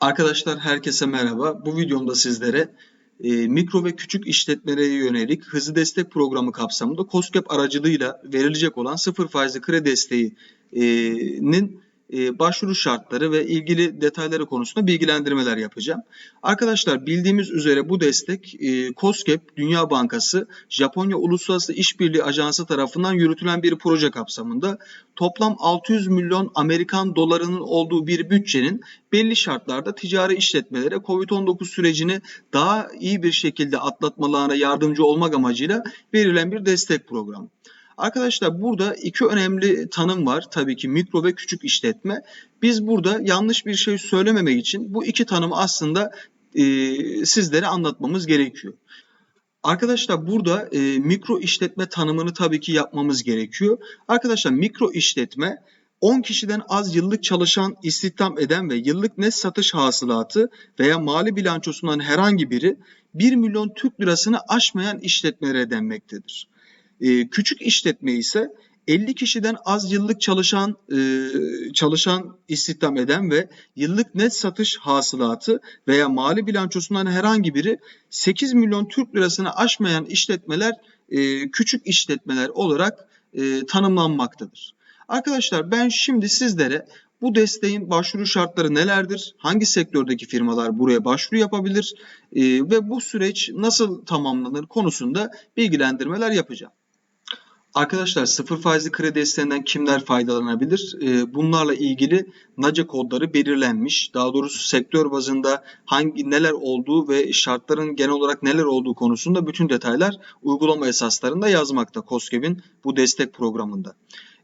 Arkadaşlar herkese merhaba. Bu videomda sizlere e, mikro ve küçük işletmelere yönelik hızlı destek programı kapsamında COSGAP aracılığıyla verilecek olan sıfır faizli kredi desteğinin başvuru şartları ve ilgili detayları konusunda bilgilendirmeler yapacağım. Arkadaşlar bildiğimiz üzere bu destek e, COSGAP Dünya Bankası Japonya Uluslararası İşbirliği Ajansı tarafından yürütülen bir proje kapsamında toplam 600 milyon Amerikan dolarının olduğu bir bütçenin belli şartlarda ticari işletmelere COVID-19 sürecini daha iyi bir şekilde atlatmalarına yardımcı olmak amacıyla verilen bir destek programı. Arkadaşlar burada iki önemli tanım var. Tabii ki mikro ve küçük işletme. Biz burada yanlış bir şey söylememek için bu iki tanımı aslında e, sizlere anlatmamız gerekiyor. Arkadaşlar burada e, mikro işletme tanımını tabii ki yapmamız gerekiyor. Arkadaşlar mikro işletme 10 kişiden az yıllık çalışan istihdam eden ve yıllık net satış hasılatı veya mali bilançosundan herhangi biri 1 milyon Türk lirasını aşmayan işletmelere denmektedir. E, küçük işletme ise 50 kişiden az yıllık çalışan e, çalışan istihdam eden ve yıllık net satış hasılatı veya mali bilançosundan herhangi biri 8 milyon Türk lirasını aşmayan işletmeler e, küçük işletmeler olarak e, tanımlanmaktadır. Arkadaşlar ben şimdi sizlere bu desteğin başvuru şartları nelerdir? Hangi sektördeki firmalar buraya başvuru yapabilir? E, ve bu süreç nasıl tamamlanır konusunda bilgilendirmeler yapacağım. Arkadaşlar sıfır faizli kredi desteğinden kimler faydalanabilir? Ee, bunlarla ilgili NACE kodları belirlenmiş. Daha doğrusu sektör bazında hangi neler olduğu ve şartların genel olarak neler olduğu konusunda bütün detaylar uygulama esaslarında yazmakta COSGAP'in bu destek programında.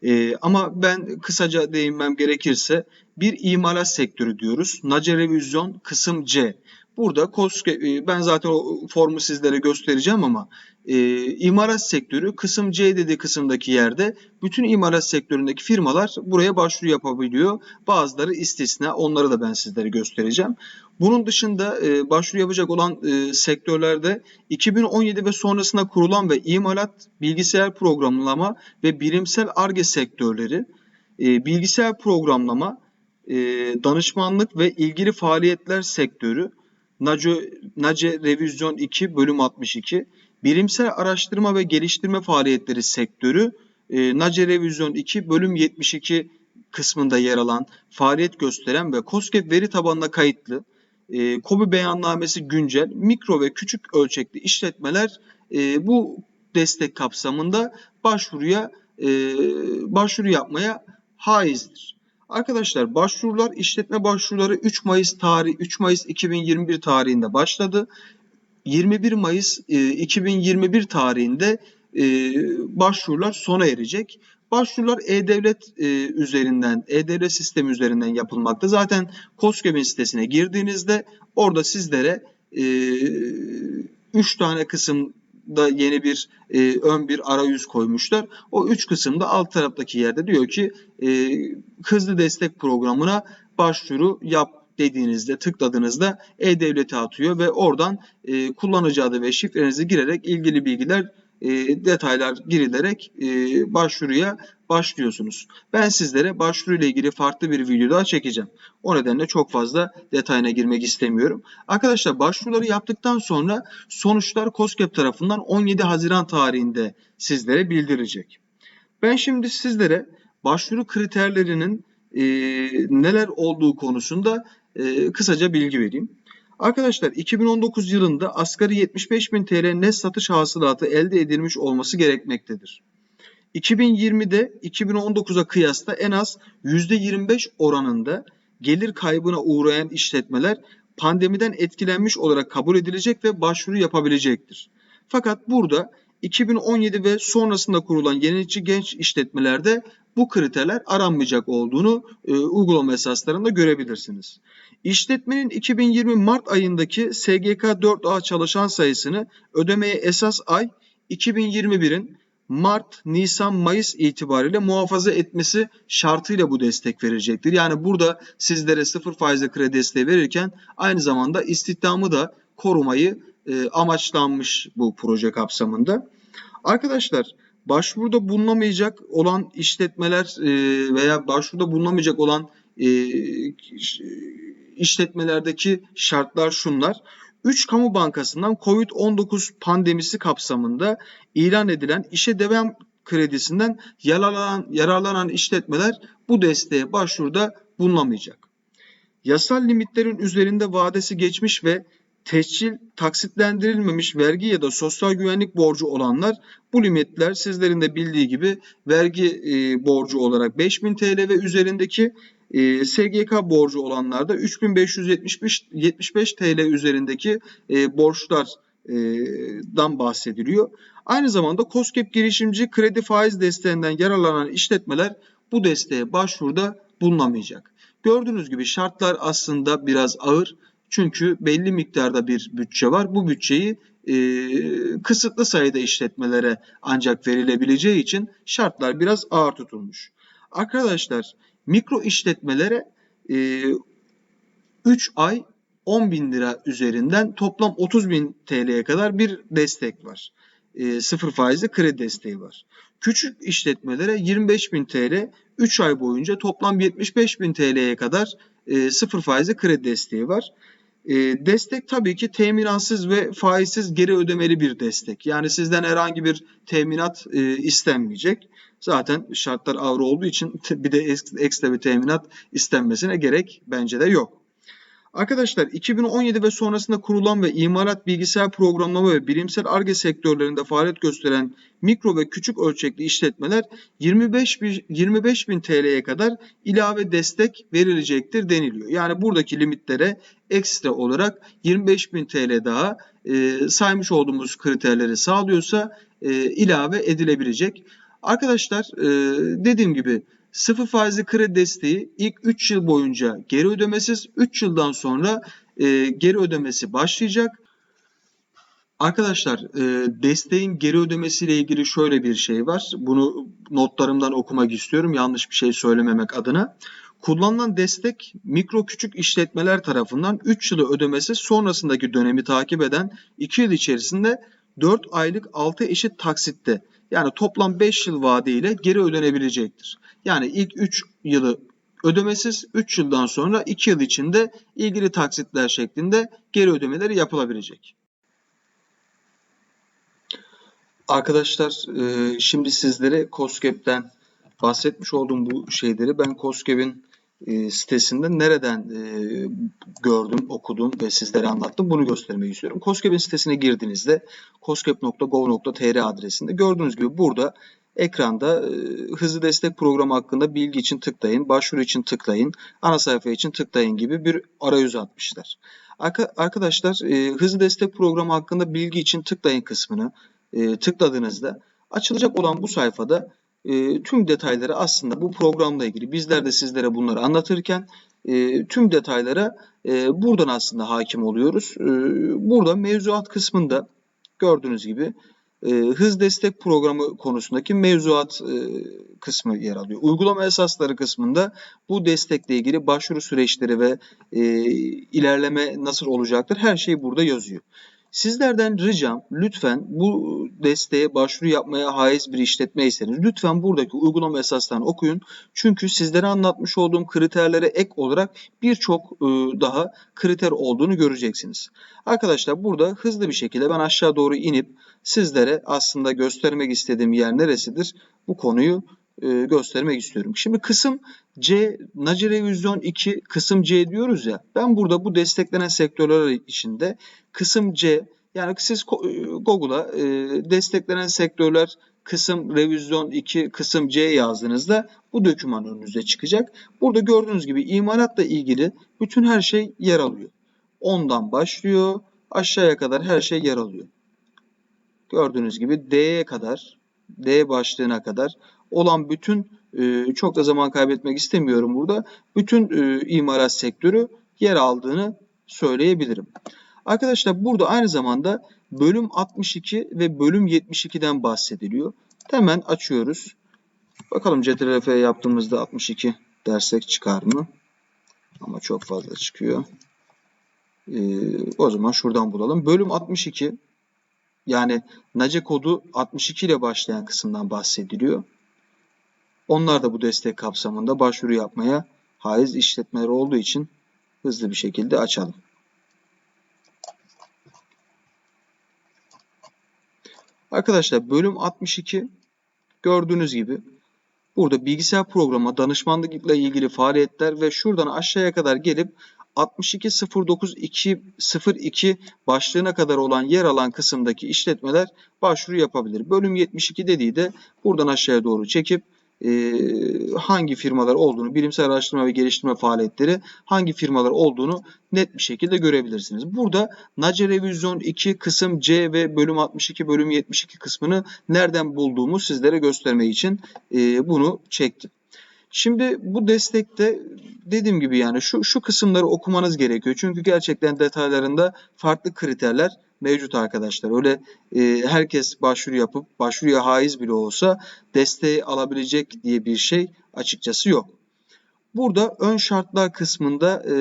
Ee, ama ben kısaca değinmem gerekirse bir imalat sektörü diyoruz. NACE revizyon kısım C. Burada COSGAP, e, ben zaten o formu sizlere göstereceğim ama e, imalat sektörü kısım C dediği kısımdaki yerde bütün imalat sektöründeki firmalar buraya başvuru yapabiliyor. Bazıları istisna onları da ben sizlere göstereceğim. Bunun dışında e, başvuru yapacak olan e, sektörlerde 2017 ve sonrasında kurulan ve imalat, bilgisayar programlama ve bilimsel ARGE sektörleri, e, bilgisayar programlama, e, danışmanlık ve ilgili faaliyetler sektörü, NACE, NACE Revizyon 2 bölüm 62, Bilimsel Araştırma ve Geliştirme Faaliyetleri sektörü e, NACE Revizyon 2 bölüm 72 kısmında yer alan faaliyet gösteren ve COSGAP veri tabanına kayıtlı e, KOBİ beyannamesi güncel mikro ve küçük ölçekli işletmeler e, bu destek kapsamında başvuruya e, başvuru yapmaya haizdir. Arkadaşlar başvurular işletme başvuruları 3 Mayıs tarih 3 Mayıs 2021 tarihinde başladı. 21 Mayıs 2021 e, tarihinde e, başvurular sona erecek. Başvurular E-Devlet e, üzerinden, E-Devlet sistemi üzerinden yapılmakta. Zaten COSGAP'in sitesine girdiğinizde orada sizlere 3 tane kısımda yeni bir ön bir arayüz koymuşlar. O üç kısımda alt taraftaki yerde diyor ki hızlı destek programına başvuru yap dediğinizde tıkladığınızda e-devlete atıyor ve oradan e, kullanıcı adı ve şifrenizi girerek ilgili bilgiler e, detaylar girilerek e, başvuruya başlıyorsunuz. Ben sizlere başvuru ile ilgili farklı bir video daha çekeceğim. O nedenle çok fazla detayına girmek istemiyorum. Arkadaşlar başvuruları yaptıktan sonra sonuçlar COSGAP tarafından 17 Haziran tarihinde sizlere bildirecek. Ben şimdi sizlere başvuru kriterlerinin e, neler olduğu konusunda e, kısaca bilgi vereyim. Arkadaşlar 2019 yılında asgari 75.000 TL net satış hasılatı elde edilmiş olması gerekmektedir. 2020'de 2019'a kıyasla en az %25 oranında gelir kaybına uğrayan işletmeler pandemiden etkilenmiş olarak kabul edilecek ve başvuru yapabilecektir. Fakat burada 2017 ve sonrasında kurulan yenilikçi genç işletmelerde bu kriterler aranmayacak olduğunu e, uygulama esaslarında görebilirsiniz. İşletmenin 2020 Mart ayındaki SGK 4A çalışan sayısını ödemeye esas ay 2021'in Mart, Nisan, Mayıs itibariyle muhafaza etmesi şartıyla bu destek verecektir. Yani burada sizlere sıfır faizli kredi desteği verirken aynı zamanda istihdamı da korumayı e, amaçlanmış bu proje kapsamında. Arkadaşlar başvuruda bulunamayacak olan işletmeler e, veya başvuruda bulunamayacak olan e, işletmelerdeki şartlar şunlar. 3 kamu bankasından COVID-19 pandemisi kapsamında ilan edilen işe devam kredisinden yararlanan, yararlanan işletmeler bu desteğe başvuruda bulunamayacak. Yasal limitlerin üzerinde vadesi geçmiş ve tescil taksitlendirilmemiş vergi ya da sosyal güvenlik borcu olanlar bu limitler sizlerin de bildiği gibi vergi e, borcu olarak 5000 TL ve üzerindeki e, SGK borcu olanlarda 3575 75 TL üzerindeki e, borçlardan bahsediliyor. Aynı zamanda COSGAP girişimci kredi faiz desteğinden yararlanan işletmeler bu desteğe başvuruda bulunamayacak. Gördüğünüz gibi şartlar aslında biraz ağır. Çünkü belli miktarda bir bütçe var. Bu bütçeyi e, kısıtlı sayıda işletmelere ancak verilebileceği için şartlar biraz ağır tutulmuş. Arkadaşlar mikro işletmelere e, 3 ay 10 bin lira üzerinden toplam 30 bin TL'ye kadar bir destek var. E, sıfır faizli kredi desteği var. Küçük işletmelere 25 bin TL 3 ay boyunca toplam 75 bin TL'ye kadar e, sıfır faizli kredi desteği var. E, destek tabii ki teminatsız ve faizsiz geri ödemeli bir destek. Yani sizden herhangi bir teminat e, istenmeyecek. Zaten şartlar ağır olduğu için bir de ekstra bir teminat istenmesine gerek bence de yok. Arkadaşlar 2017 ve sonrasında kurulan ve imalat bilgisayar programlama ve bilimsel ARGE sektörlerinde faaliyet gösteren mikro ve küçük ölçekli işletmeler 25 bin, 25 bin TL'ye kadar ilave destek verilecektir deniliyor. Yani buradaki limitlere ekstra olarak 25 bin TL daha e, saymış olduğumuz kriterleri sağlıyorsa e, ilave edilebilecek. Arkadaşlar e, dediğim gibi Sıfır faizli kredi desteği ilk 3 yıl boyunca geri ödemesiz, 3 yıldan sonra e, geri ödemesi başlayacak. Arkadaşlar e, desteğin geri ödemesiyle ilgili şöyle bir şey var. Bunu notlarımdan okumak istiyorum yanlış bir şey söylememek adına. Kullanılan destek mikro küçük işletmeler tarafından 3 yılı ödemesi sonrasındaki dönemi takip eden 2 yıl içerisinde 4 aylık 6 eşit taksitte yani toplam 5 yıl vadeyle geri ödenebilecektir. Yani ilk 3 yılı ödemesiz 3 yıldan sonra 2 yıl içinde ilgili taksitler şeklinde geri ödemeleri yapılabilecek. Arkadaşlar e, şimdi sizlere COSGAP'ten bahsetmiş olduğum bu şeyleri ben COSGAP'in e, sitesinde nereden e, gördüm, okudum ve sizlere anlattım bunu göstermek istiyorum. COSGAP'in sitesine girdiğinizde cosgap.gov.tr adresinde gördüğünüz gibi burada ekranda e, hızlı destek programı hakkında bilgi için tıklayın, başvuru için tıklayın, ana sayfa için tıklayın gibi bir arayüz atmışlar. Arkadaşlar hızlı destek programı hakkında bilgi için tıklayın kısmını tıkladığınızda açılacak olan bu sayfada e, tüm detayları aslında bu programla ilgili bizler de sizlere bunları anlatırken e, tüm detaylara e, buradan aslında hakim oluyoruz. E, burada mevzuat kısmında gördüğünüz gibi e, hız destek programı konusundaki mevzuat e, kısmı yer alıyor. Uygulama esasları kısmında bu destekle ilgili başvuru süreçleri ve e, ilerleme nasıl olacaktır her şey burada yazıyor. Sizlerden ricam lütfen bu desteğe başvuru yapmaya haiz bir işletmeyseniz lütfen buradaki uygulama esaslarını okuyun. Çünkü sizlere anlatmış olduğum kriterlere ek olarak birçok e, daha kriter olduğunu göreceksiniz. Arkadaşlar burada hızlı bir şekilde ben aşağı doğru inip sizlere aslında göstermek istediğim yer neresidir bu konuyu e, göstermek istiyorum. Şimdi kısım C, Naci Revizyon 2 kısım C diyoruz ya. Ben burada bu desteklenen sektörler içinde kısım C yani siz e, Google'a e, desteklenen sektörler kısım revizyon 2 kısım C yazdığınızda bu doküman önünüze çıkacak. Burada gördüğünüz gibi imalatla ilgili bütün her şey yer alıyor. Ondan başlıyor aşağıya kadar her şey yer alıyor. Gördüğünüz gibi D'ye kadar D başlığına kadar olan bütün e, çok da zaman kaybetmek istemiyorum burada. Bütün e, imarat sektörü yer aldığını söyleyebilirim. Arkadaşlar burada aynı zamanda bölüm 62 ve bölüm 72'den bahsediliyor. Hemen açıyoruz. Bakalım CTRL-F yaptığımızda 62 dersek çıkar mı? Ama çok fazla çıkıyor. Ee, o zaman şuradan bulalım. Bölüm 62 yani NACE kodu 62 ile başlayan kısımdan bahsediliyor. Onlar da bu destek kapsamında başvuru yapmaya haiz işletmeler olduğu için hızlı bir şekilde açalım. Arkadaşlar bölüm 62 gördüğünüz gibi burada bilgisayar programı, danışmanlıkla ilgili faaliyetler ve şuradan aşağıya kadar gelip 62.09.202 başlığına kadar olan yer alan kısımdaki işletmeler başvuru yapabilir. Bölüm 72 dediği de buradan aşağıya doğru çekip e, hangi firmalar olduğunu, bilimsel araştırma ve geliştirme faaliyetleri hangi firmalar olduğunu net bir şekilde görebilirsiniz. Burada NACE Revizyon 2 kısım C ve bölüm 62 bölüm 72 kısmını nereden bulduğumu sizlere göstermek için e, bunu çektim. Şimdi bu destekte dediğim gibi yani şu şu kısımları okumanız gerekiyor. Çünkü gerçekten detaylarında farklı kriterler mevcut arkadaşlar. Öyle e, herkes başvuru yapıp başvuruya haiz bile olsa desteği alabilecek diye bir şey açıkçası yok. Burada ön şartlar kısmında e,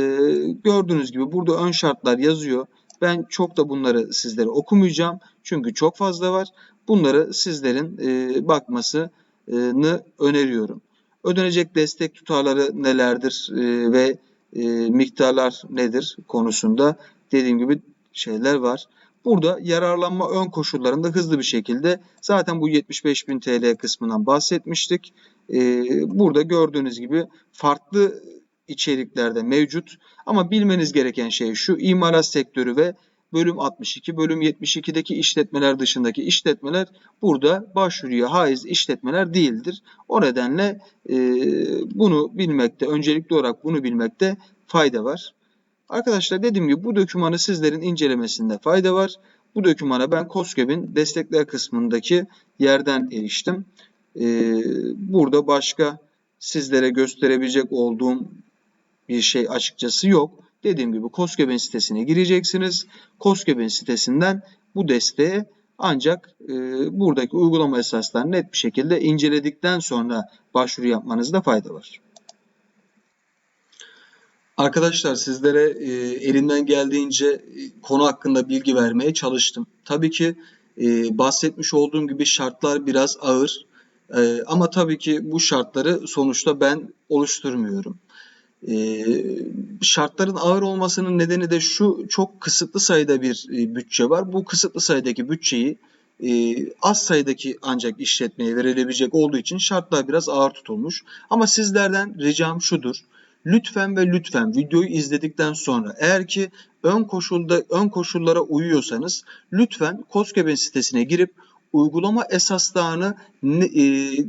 gördüğünüz gibi burada ön şartlar yazıyor. Ben çok da bunları sizlere okumayacağım. Çünkü çok fazla var. Bunları sizlerin e, bakmasını öneriyorum. Ödenecek destek tutarları nelerdir e, ve e, miktarlar nedir konusunda dediğim gibi şeyler var. Burada yararlanma ön koşullarında hızlı bir şekilde zaten bu 75.000 TL kısmından bahsetmiştik. E, burada gördüğünüz gibi farklı içeriklerde mevcut ama bilmeniz gereken şey şu imalat sektörü ve bölüm 62, bölüm 72'deki işletmeler dışındaki işletmeler burada başvuruya haiz işletmeler değildir. O nedenle e, bunu bilmekte, öncelikli olarak bunu bilmekte fayda var. Arkadaşlar dediğim gibi bu dokümanı sizlerin incelemesinde fayda var. Bu dokümana ben COSGAP'in destekler kısmındaki yerden eriştim. Ee, burada başka sizlere gösterebilecek olduğum bir şey açıkçası yok. Dediğim gibi COSGAP'in sitesine gireceksiniz. COSGAP'in sitesinden bu desteğe ancak e, buradaki uygulama esaslarını net bir şekilde inceledikten sonra başvuru yapmanızda fayda var. Arkadaşlar sizlere e, elimden geldiğince e, konu hakkında bilgi vermeye çalıştım. Tabii ki e, bahsetmiş olduğum gibi şartlar biraz ağır. E, ama tabii ki bu şartları sonuçta ben oluşturmuyorum. E, şartların ağır olmasının nedeni de şu çok kısıtlı sayıda bir e, bütçe var. Bu kısıtlı sayıdaki bütçeyi e, az sayıdaki ancak işletmeye verilebilecek olduğu için şartlar biraz ağır tutulmuş. Ama sizlerden ricam şudur. Lütfen ve lütfen videoyu izledikten sonra eğer ki ön koşulda ön koşullara uyuyorsanız lütfen COSGAP'in sitesine girip uygulama esaslarını e,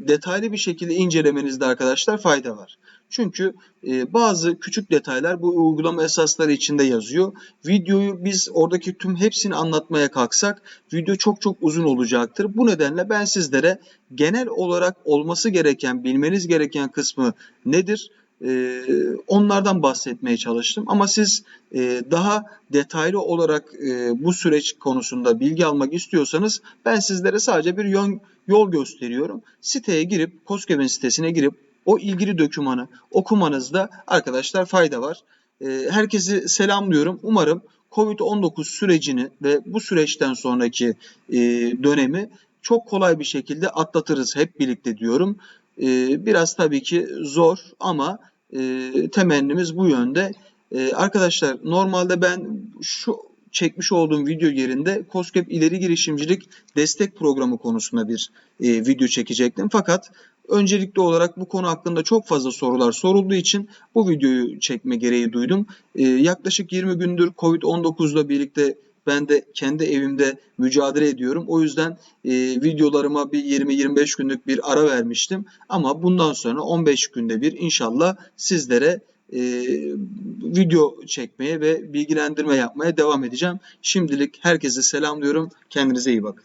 detaylı bir şekilde incelemenizde arkadaşlar fayda var. Çünkü e, bazı küçük detaylar bu uygulama esasları içinde yazıyor. Videoyu biz oradaki tüm hepsini anlatmaya kalksak video çok çok uzun olacaktır. Bu nedenle ben sizlere genel olarak olması gereken, bilmeniz gereken kısmı nedir? E, onlardan bahsetmeye çalıştım. Ama siz e, daha detaylı olarak e, bu süreç konusunda bilgi almak istiyorsanız ben sizlere sadece bir yol gösteriyorum. Siteye girip, COSGAP'in sitesine girip o ilgili dokümanı okumanızda arkadaşlar fayda var. E, herkesi selamlıyorum. Umarım COVID-19 sürecini ve bu süreçten sonraki e, dönemi çok kolay bir şekilde atlatırız hep birlikte diyorum. E, biraz tabii ki zor ama e, temennimiz bu yönde. E, arkadaşlar normalde ben şu çekmiş olduğum video yerinde COSGAP ileri girişimcilik destek programı konusunda bir e, video çekecektim. Fakat öncelikli olarak bu konu hakkında çok fazla sorular sorulduğu için bu videoyu çekme gereği duydum. E, yaklaşık 20 gündür COVID-19 ile birlikte ben de kendi evimde mücadele ediyorum. O yüzden e, videolarıma bir 20-25 günlük bir ara vermiştim. Ama bundan sonra 15 günde bir inşallah sizlere e, video çekmeye ve bilgilendirme yapmaya devam edeceğim. Şimdilik herkese selamlıyorum. Kendinize iyi bakın.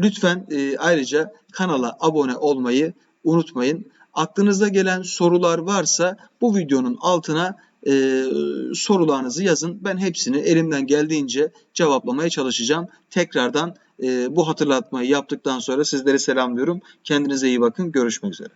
Lütfen e, ayrıca kanala abone olmayı unutmayın. Aklınızda gelen sorular varsa bu videonun altına e, sorularınızı yazın. Ben hepsini elimden geldiğince cevaplamaya çalışacağım. Tekrardan e, bu hatırlatmayı yaptıktan sonra sizleri selamlıyorum. Kendinize iyi bakın. Görüşmek üzere.